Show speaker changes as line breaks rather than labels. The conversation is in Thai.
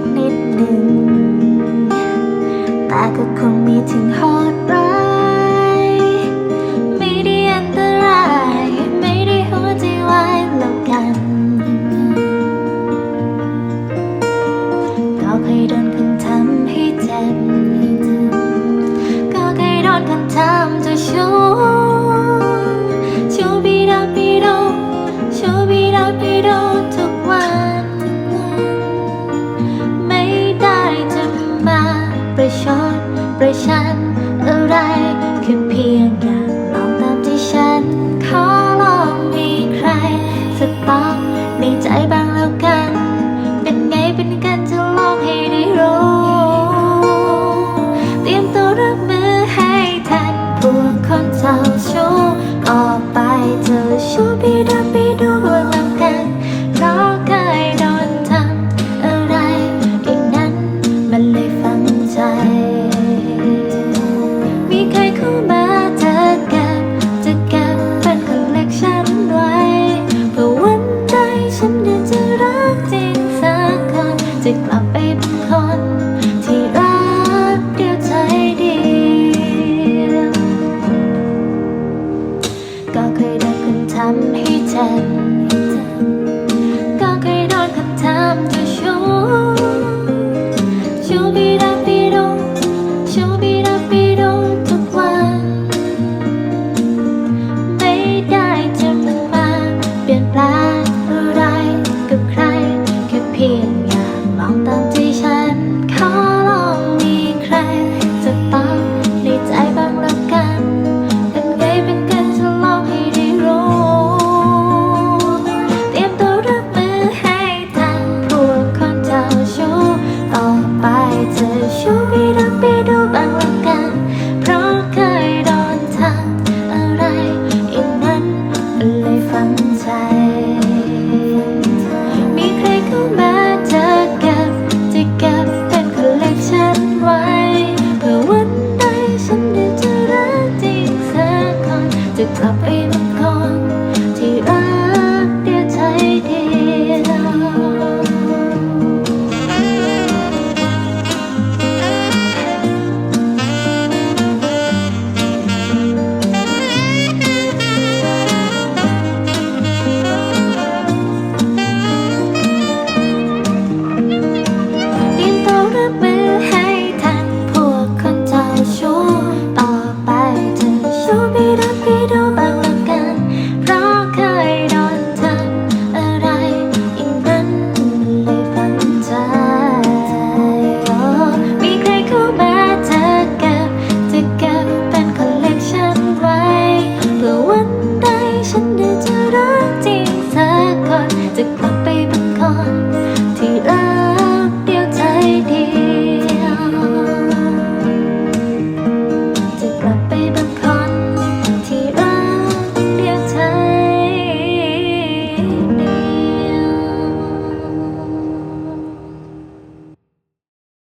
กนิดหนึ่ง แต่ก็คงมีถึงหอดร้ายไม่ได้อันตราย ไม่ได้หัวใจวายแล้วกัน ก็เคยโดนคนทำให้เจ็บก็เคยโดนคนทำจะชั่ว ประชดประชันอะไร ที่รักเดียวใจเดียวก็เคยโดนคนทำให้เจ็ก็เคยโดนคนทำจะชู้ชู้ไม่ได้ไปดูชู้ไม่ได้ไปดูทุกวัน ไม่ได้จะมึงเปลี่ยนแปลงอะไรกับใคร แค่เพียงอยากลองตาม to clapping.